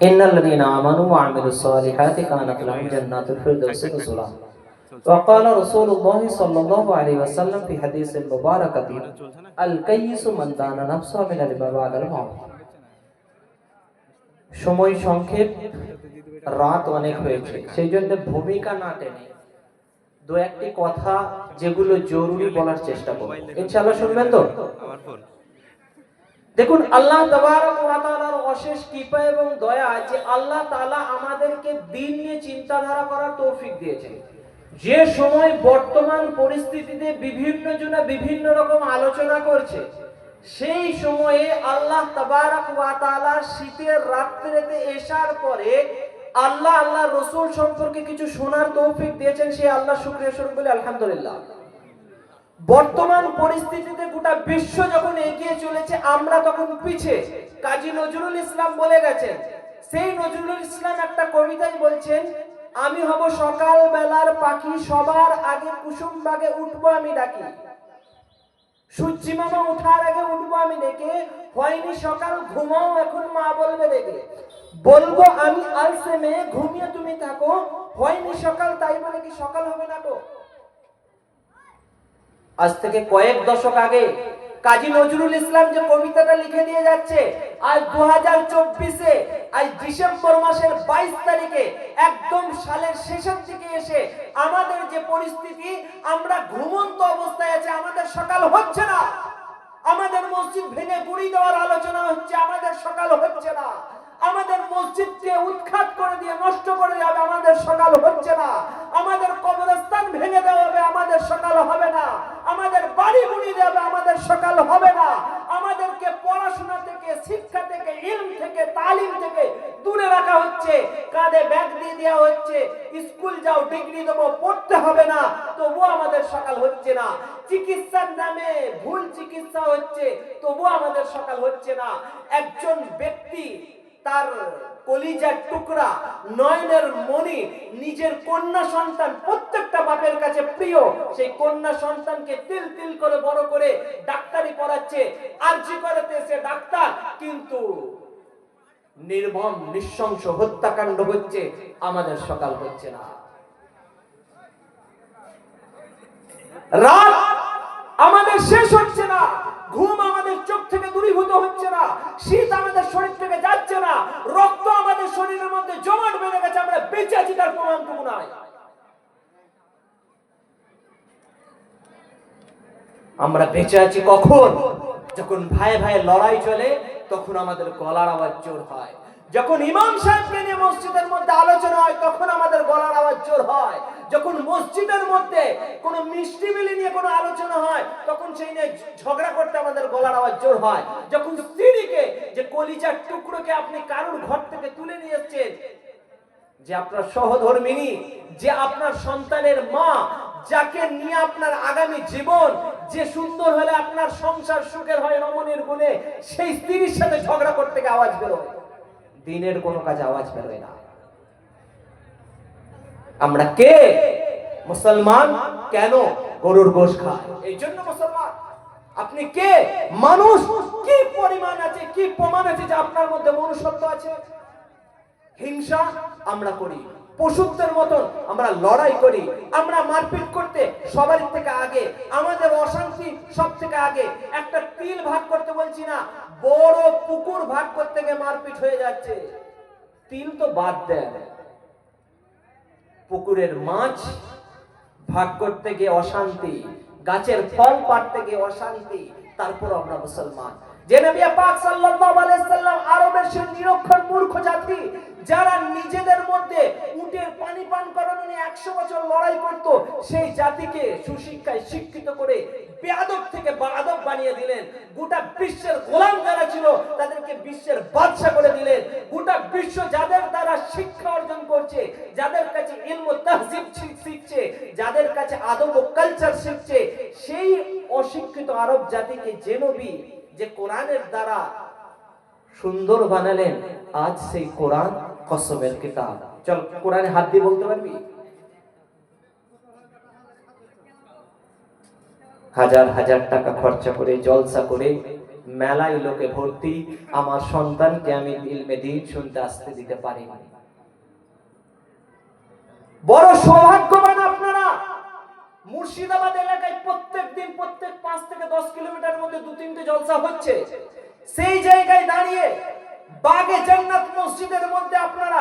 إن الذين آمنوا وعملوا الصالحات كانت لهم جنات الفردوس نزلا وقال رسول الله صلى الله عليه وسلم في حديث المباركة الكيس من دان نفسه من الباب الموت সময় সংক্ষেপ রাত অনেক হয়েছে সেই জন্য ভূমিকা না টেনে দু একটি কথা যেগুলো জরুরি বলার চেষ্টা করব ইনশাআল্লাহ শুনবেন তো আমার ফোন দেখুন, আল্লাহ অশেষ কৃপা এবং দয়া যে আল্লাহ তাআলা আমাদেরকে দিন নিয়ে চিন্তাধারা করার তৌফিক দিয়েছেন। যে সময় বর্তমান পরিস্থিতিতে বিভিন্ন জনা বিভিন্ন রকম আলোচনা করছে, সেই সময়ে আল্লাহ শীতের রাত্রেতে এসার পরে আল্লাহ আল্লাহ রসুল সম্পর্কে কিছু শোনার তৌফিক দিয়েছেন সেই আল্লাহ শুকরিয়া স্বরূপ বলে আলহামদুলিল্লাহ। বর্তমান পরিস্থিতিতে গোটা বিশ্ব যখন এগিয়ে চলেছে, আমরা তখন পিছে কাজী নজরুল ইসলাম বলে গেছেন, সেই নজরুল ইসলাম একটা কবিতায় বলছেন, আমি হব সকাল বেলার পাখি, সবার আগে কুসুম বাগে উঠবো আমি ডাকি। সূর্যি মামা উঠার আগে উঠবো আমি ডেকে, হয়নি সকাল, ঘুমাও এখন মা বলবে ডেকে। বলব আমি আলসে মেয়ে ঘুমিয়ে তুমি থাকো, হয়নি সকাল, তাই বলে কি সকাল হবে না তো? আজ থেকে কয়েক দশক আগে কাজী নজরুল ইসলাম যে কবিতাটা লিখে দিয়ে যাচ্ছে, আজ দু হাজার চব্বিশে, আজ ডিসেম্বর মাসের বাইশ তারিখে একদম সালের শেষের দিকে এসে আমাদের যে পরিস্থিতি, আমরা ঘুমন্ত অবস্থায় আছে, আমাদের সকাল হচ্ছে না। আমাদের মসজিদ ভেঙে গুড়ি দেওয়ার আলোচনা হচ্ছে, আমাদের সকাল হচ্ছে না। আমাদের মসজিদকে উৎখাত করে দিয়ে নষ্ট করে দেওয়া আমাদের সকাল হচ্ছে না। আমাদের কবরস্থান ভেঙে দেওয়া হবে আমাদের সকাল হবে না আমাদের গুড়ি আমাদের সকাল হবে না। আমাদেরকে পড়াশোনা থেকে, শিক্ষা থেকে, ইলম থেকে, তালিম থেকে দূরে রাখা হচ্ছে। কাঁধে ব্যাগ দিয়ে দেওয়া হচ্ছে। স্কুল যাও, ডিগ্রি দেবো, পড়তে হবে না। তবুও আমাদের সকাল হচ্ছে না। চিকিৎসার নামে ভুল চিকিৎসা হচ্ছে, তবুও আমাদের সকাল হচ্ছে না। একজন ব্যক্তি তার কলিজার টুকরা, নয়নের মণি, নিজের কন্যা সন্তান প্রত্যেকটা বাপের কাছে প্রিয়, সেই কন্যা সন্তানকে তিল তিল করে বড় করে ডাক্তারি পড়াচ্ছে আরজি করাতে সে ডাক্তার, কিন্তু নির্মম, নৃশংস হত্যাকাণ্ড হচ্ছে, আমাদের সকাল হচ্ছে না। রাত আমাদের শেষ হচ্ছে না, ঘুম আমাদের চোখ থেকে দূরীভূত হচ্ছে না, শীত আমাদের শরীর থেকে যাচ্ছে না, রক্ত আমাদের শরীরের মধ্যে জমাট বেঁধে গেছে, আমরা বেঁচে আছি, তার প্রমাণটুকু নাই। আমরা বেঁচে আছি কখন? যখন ভাই ভাই লড়াই চলে, তখন আমাদের গলার আওয়াজ জোর হয়। যখন ইমাম সাহেবকে নিয়ে মসজিদের মধ্যে আলোচনা হয়, তখন আমাদের গলার আওয়াজ জোর হয়। যখন মসজিদের মধ্যে কোনো মিষ্টি মিলি নিয়ে কোনো আলোচনা হয়, তখন সেই নিয়ে ঝগড়া করতে আমাদের গলার আওয়াজ জোর হয়। যখন স্ত্রীকে যে কলিজার টুকরোকে আপনি কারুর ঘর থেকে তুলে নিয়ে এসছেন, যে আপনার সহধর্মিনী, যে আপনার সন্তানের মা, যাকে নিয়ে আপনার আগামী জীবন যে সুন্দর হলে আপনার সংসার সুখের হয় রমণীর গুণে, সেই স্ত্রীর সাথে ঝগড়া করতে গিয়ে আওয়াজ বেরোয়। দিনের কোনো কাজে আওয়াজ বেরোয় না। আমরা কে? মুসলমান? কেন? গরুর গোশ খায়। এই জন্য মুসলমান, আপনি কে? মানুষ? কি পরিমাণ আছে, কি প্রমাণ আছে যে আপনার মধ্যে মনুষ্যত্ব আছে? হিংসা আমরা করি। পশুত্বের মতন আমরা লড়াই করি, আমরা মারপিট করতে সবার থেকে আগে, আমাদের অশান্তি সব থেকে আগে। একটা তিল ভাগ করতে বলছি না, বড় পুকুর ভাগ করতে গিয়ে মারপিট হয়ে যাচ্ছে। তিল তো বাদ দেন। পুকুরের মাছ ভাগ করতে গিয়ে অশান্তি, গাছের ফল পাড়তে গিয়ে অশান্তি, তারপর আমরা মুসলমান। আরবের সেই নিরক্ষর মূর্খ জাতি, যারা নিজেদের মধ্যে একশো বছর লড়াই করত, সেই জাতিকে সুশিক্ষায় শিক্ষিত করে বেয়াদব থেকে বাদব বানিয়ে দিলেন। গোটা বিশ্বের গোলাম যারা ছিল, তাদেরকে বিশ্বের বাদশা করে দিলেন। গোটা বিশ্ব যাদের দ্বারা শিক্ষা অর্জন করছে, যাদের কাছে ইলম তাহজিব শিখছে, যাদের কাছে আদব ও কালচার শিখছে, সেই অশিক্ষিত আরব জাতিকে যে নবী, যে কোরআনের দ্বারা সুন্দর বানালেন, আজ সেই কোরআন কসমের কিতাব। চল, কোরআনে হাত দিয়ে বলতে পারবি? হাজার হাজার টাকা খরচা করে, জলসা করে মেলায় লোকে ভর্তি। আমার সন্তানকে আমি ইলমে দিন শুনতে আসতে দিতে পারিনি। বড় সৌভাগ্যবান আপনারা! মুর্শিদাবাদ এলাকায় প্রত্যেক দিন প্রত্যেক পাঁচ থেকে দশ কিলোমিটার মধ্যে দু তিনটে জলসা হচ্ছে। সেই জায়গায় দাঁড়িয়ে বাগে জান্নাত মসজিদের মধ্যে আপনারা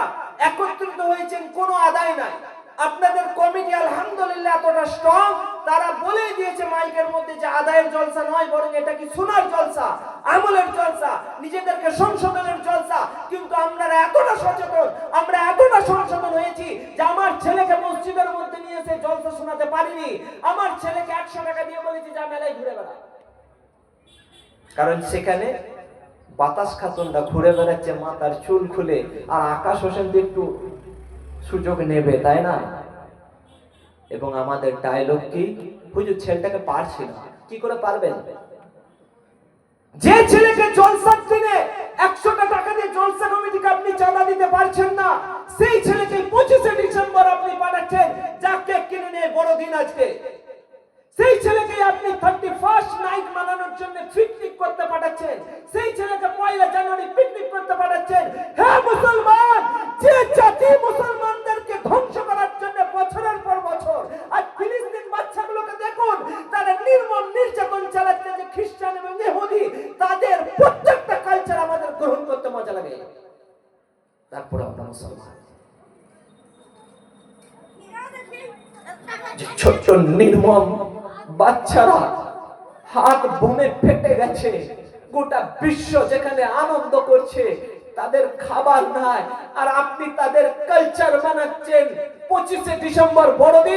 একত্রিত হয়েছেন, কোনো আদায় নাই। আপনাদের কমিটি আলহামদুলিল্লাহ এতটা স্ট্রং বলেই দিয়েছে মাইকের মধ্যে যে আদায়ের জলসা নয়, বরং এটা কি সোনার জলসা, আমলের জলসা, নিজেদেরকে সংশোধনের জলসা। কিন্তু আপনারা এতটা সচেতন, আমরা এতটা সংশোধন হয়েছি যে আমার ছেলেকে মসজিদের মধ্যে নিয়ে এসে জলসা শোনাতে পারিনি। আমার ছেলেকে একশো টাকা দিয়ে বলেছি, যা মেলায় ঘুরে বেড়া। কারণ সেখানে বাতাস খাতুনটা ঘুরে বেড়াচ্ছে, মাথার চুল খুলে, আর আকাশ হোসেন একটু সুযোগ নেবে, তাই না? এবং আমাদের ডায়লগ কি? হুজুর ছেলেটাকে পারছি না। কি করে পারবেন যে ছেলেকে জলসার দিনে একশোটা টাকা দিয়ে জলসা কমিটিকে আপনি চাঁদা দিতে পারছেন না, সেই ছেলেকে পঁচিশে ডিসেম্বর আপনি পাঠাচ্ছেন, যা কেক কিনে নিয়ে বড়দিন আজকে। সেই ছেলেকে আপনি থার্টি ফার্স্ট নাইট মানানোর জন্য পিকনিক করতে পাঠাচ্ছেন, সেই ছেলেকে পয়লা জানুয়ারি পিকনিক করতে পাঠাচ্ছেন তারপর আমরা মুসলমান। ছোট্ট নির্মম বাচ্চারা হাত বোমে ফেটে গেছে, গোটা বিশ্ব যেখানে আনন্দ করছে, তাদের খাবার নাই। আর আপনি তাদের কালচার বানাচ্ছেন পঁচিশে ডিসেম্বর বড়দিন।